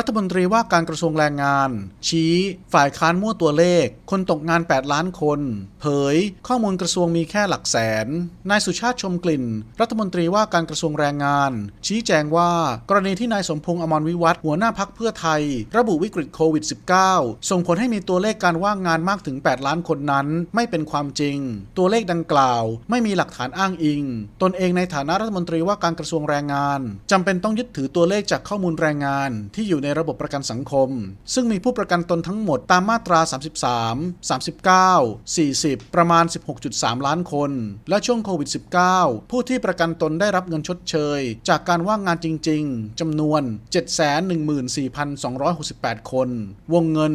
รัฐมนตรีว่าการกระทรวงแรงงาน ชี้ ฝ่ายค้านมั่วตัวเลข คนตกงาน 8 ล้านคน เผย ข้อมูลกระทรวงมีแค่หลักแสน นายสุชาติชมกลิ่น รัฐมนตรีว่าการกระทรวงแรงงาน ชี้แจงว่า กรณีที่นายสมพงษ์อมรวิวัฒน์หัวหน้าพักเพื่อไทย ระบุวิกฤตโควิด -19 ส่งผลให้มีตัวเลขการว่างงานมากถึง 8 ล้านคนนั้น ไม่เป็นความจริง ตัวเลขดังกล่าว ไม่มีหลักฐานอ้างอิง ตนเองในฐานะรัฐมนตรีว่าการกระทรวงแรงงานจำเป็นต้องยึดถือตัวเลขจากข้อมูลแรงงานที่อยู่ในในระบบประกันสังคม ซึ่งมีผู้ประกันตนทั้งหมดตามมาตรา 33 39 40 ประมาณ 16.3 ล้านคน และช่วงโควิด -19 ผู้ที่ประกันตนได้รับเงินชดเชย จากการว่างงานจริง ๆจำนวน 714,268 คน วงเงิน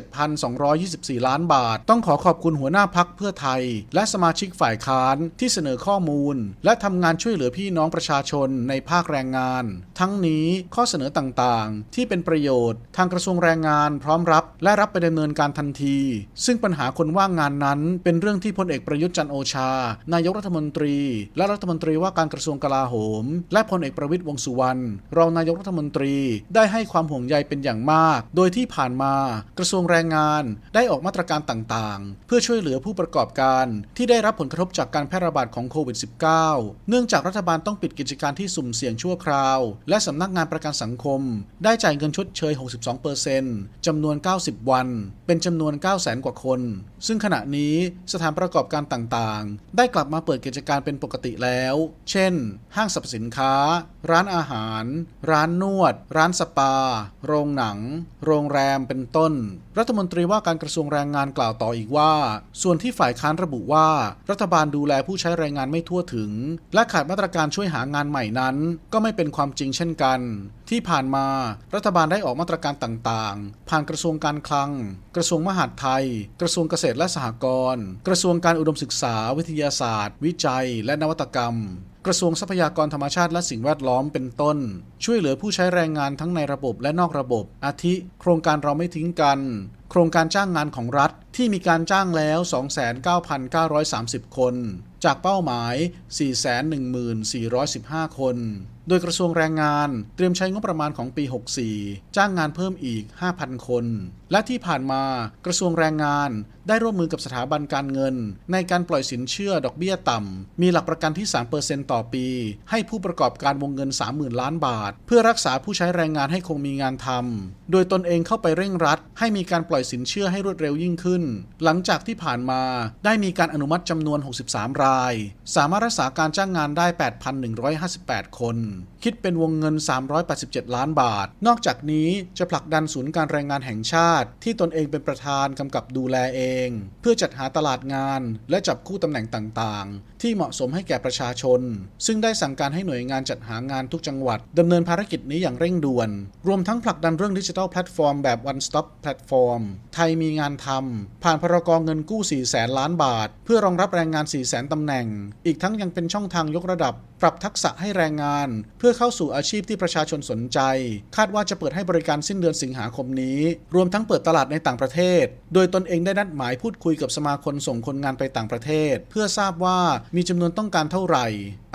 17,224 ล้านบาท ต้องขอขอบคุณหัวหน้าพักเพื่อไทย และสมาชิกฝ่ายค้านที่เสนอข้อมูล และทำงานช่วยเหลือพี่น้องประชาชนในภาคแรงงาน ทั้งนี้ข้อเสนอต่างๆ ที่เป็นประโยชน์ ทางกระทรวงแรงงานพร้อมรับ และรับไปดำเนินการทันที ซึ่งปัญหาคนว่างงานนั้นเป็นเรื่องที่พลเอกประยุทธ์จันโอชา นายกรัฐมนตรี และรัฐมนตรีว่าการกระทรวงกลาโหม และพลเอกประวิตรวงสุวรรณรองนายกรัฐมนตรีได้ให้ความห่วงใยเป็นอย่างมาก โดยที่ผ่านมากระทรวงแรงงานได้ออกมาตรการต่างๆ เพื่อช่วยเหลือผู้ประกอบการ ที่ได้รับผลกระทบจากการแพร่ระบาดของโควิด -19 เนื่องจากรัฐบาลต้องปิดกิจการที่สุ่มเสี่ยงชั่วคราว และสำนักงานประกันสังคมได้จ่ายเงินชดเชย 62%จำนวน 90 วัน เป็นจำนวน 900,000 กว่าคน ซึ่งขณะนี้สถานประกอบการต่างๆ ได้กลับมาเปิดกิจการเป็นปกติแล้ว เช่น ห้างสรรพสินค้า ร้านอาหาร ร้านนวด ร้านสปา โรงหนัง โรงแรม เป็นต้น รัฐมนตรีว่าการกระทรวงแรงงานกล่าวต่ออีกว่า ส่วนที่ฝ่ายค้านระบุว่า รัฐบาลดูแลผู้ใช้แรงงานไม่ทั่วถึง และขาดมาตรการช่วยหางานใหม่นั้น ก็ไม่เป็นความจริงเช่นกัน ที่ผ่านมารัฐบาลได้ออกมาตรการต่างๆ ผ่านกระทรวงการคลัง กระทรวงมหาดไทย กระทรวงเกษตรและสหกรณ์ กระทรวงการอุดมศึกษา วิทยาศาสตร์ วิจัย และนวัตกรรม กระทรวงทรัพยากรธรรมชาติและสิ่งแวดล้อมเป็นต้น ช่วยเหลือผู้ใช้แรงงานทั้งในระบบและนอกระบบ อาทิ โครงการเราไม่ทิ้งกัน โครงการจ้างงานของรัฐที่มีการจ้างแล้ว 29,930 คน จากเป้าหมาย 414,415 คน โดยกระทรวงแรงงานเตรียมใช้งบประมาณของปี 64 จ้างงานเพิ่มอีก 5,000 คน และที่ผ่านมากระทรวงแรงงาน ได้ร่วมมือกับสถาบันการเงิน ในการปล่อยสินเชื่อดอกเบี้ยต่ำ มีหลักประกันที่ 3%ต่อปี ให้ผู้ประกอบการวงเงิน 30,000 ล้านบาท เพื่อรักษาผู้ใช้แรงงานให้คงมีงานทำ โดยตนเองเข้าไปเร่งรัด ให้มีการปล่อยสินเชื่อให้รวดเร็วยิ่งขึ้น หลังจากที่ผ่านมาได้มีการอนุมัติจำนวน 63 ราย สามารถรักษาการจ้างงานได้ 8,158 คน คิดเป็นวงเงิน 387 ล้านบาท นอกจากนี้จะผลักดันศูนย์การแรงงานแห่งชาติ ที่ตนเองเป็นประธานกำกับดูแลเองเพื่อจัดหาตลาดงาน และจับคู่ตำแหน่งต่างๆ ที่เหมาะสมให้แก่ประชาชน ซึ่งได้สั่งการให้หน่วยงานจัดหางานทุกจังหวัดดำเนินภารกิจนี้อย่างเร่งด่วน รวมทั้งผลักดันเรื่องดิจิทัลแพลตฟอร์มแบบ one stop platform ไทยมีงานทำผ่านพรกเงินกู้4แสนล้านบาท เพื่อรองรับแรงงาน4แสนตำแหน่ง อีกทั้งยังเป็นช่องทางยกระดับ ปรับทักษะให้แรงงาน เพื่อเข้าสู่อาชีพที่ประชาชนสนใจ คาดว่าจะเปิดให้บริการสิ้นเดือนสิงหาคมนี้ รวมทั้งเปิดตลาดในต่างประเทศ โดยตนเองได้นัดหมายพูดคุยกับสมาคมส่งคนงานไปต่างประเทศ เพื่อทราบว่ามีจำนวนต้องการเท่าไหร่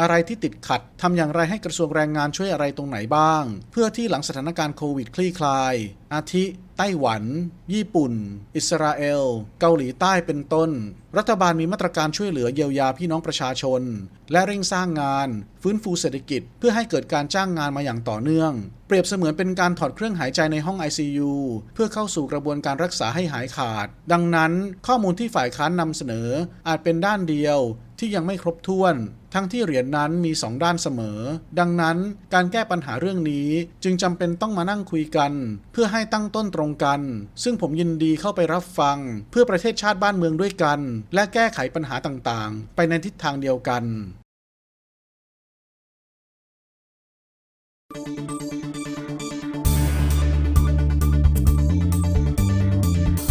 อะไรที่ติดขัดทำอย่างไรให้กระทรวงแรงงานช่วยอะไรตรงไหนบ้าง เพื่อที่หลังสถานการณ์โควิดคลี่คลาย อาทิ ไต้หวัน ญี่ปุ่น อิสราเอล เกาหลีใต้เป็นต้น รัฐบาลมีมาตรการช่วยเหลือเยียวยาพี่น้องประชาชน และเร่งสร้างงาน ฟื้นฟูเศรษฐกิจ เพื่อให้เกิดการจ้างงานมาอย่างต่อเนื่อง เปรียบเสมือนเป็นการถอดเครื่องหายใจในห้อง ICU เพื่อเข้าสู่กระบวนการรักษาให้หายขาด ดังนั้น ข้อมูลที่ฝ่ายค้านนำเสนออาจเป็นด้านเดียว ที่ยังไม่ครบถ้วน ทั้งที่เหรียญนนั้นมีสองด้านเสมอ ดังนั้นการแก้ปัญหาเรื่องนี้จึงจำเป็นต้องมานั่งคุยกัน เพื่อให้ตั้งต้นตรงกัน ซึ่งผมยินดีเข้าไปรับฟัง เพื่อประเทศชาติบ้านเมืองด้วยกัน และแก้ไขปัญหาต่างๆ ไปในทิศทางเดียวกัน